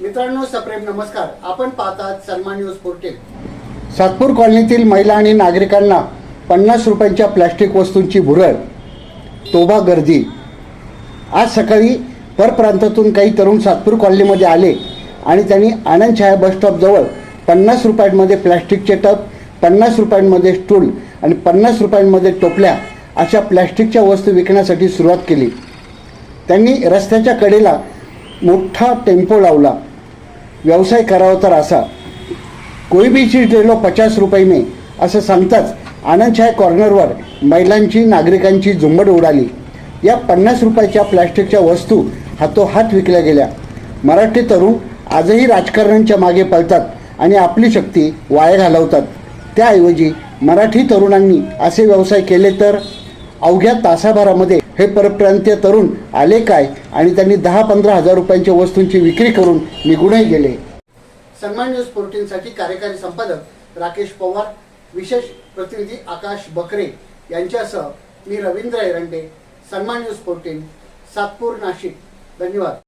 मित्रांनो सप्रेम नमस्कार. आपण पाहतात सन्मान न्यूज फोर्टेल सातपूर कॉलनीतील महिला आणि नागरिकांना पन्नास रुपयांच्या प्लॅस्टिक वस्तूंची भुरळ तोबा गर्दी. आज सकाळी परप्रांतातून काही तरुण सातपूर कॉलनीमध्ये आले आणि त्यांनी आनंद छाया बस स्टॉपजवळ पन्नास रुपयांमध्ये प्लॅस्टिकचे टब पन्नास रुपयांमध्ये स्टूल आणि पन्नास रुपयांमध्ये टोपल्या अशा प्लॅस्टिकच्या वस्तू विकण्यासाठी सुरुवात केली. त्यांनी रस्त्याच्या कडेला मोठा टेम्पो लावला. व्यवसाय करावा तर असा. कोई भी चीज ले लो पचास रुपये में असं सांगताच आनंदशाह कॉर्नरवर महिलांची नागरिकांची झुंबड उडाली. या पन्नास रुपयाच्या प्लॅस्टिकच्या वस्तू हातोहात विकल्या गेल्या. मराठी तरुण आजही राजकारण्यांच्या मागे पळतात आणि आपली शक्ती वाया घालवतात. त्याऐवजी मराठी तरुणांनी असे व्यवसाय केले तर अवघ्या तासाभरामध्ये हे परप्रांतीय तरुण आले काय आणि त्यांनी दहा पंधरा हजार रुपयांच्या वस्तूंची विक्री करून निघूनही गेले. सन्मान न्यूज फोर्टीनसाठी कार्यकारी संपादक राकेश पवार विशेष प्रतिनिधी आकाश बकरे यांच्यासह मी रवींद्र एरंडे सन्मान न्यूज फोर्टीन सातपूर नाशिक. धन्यवाद.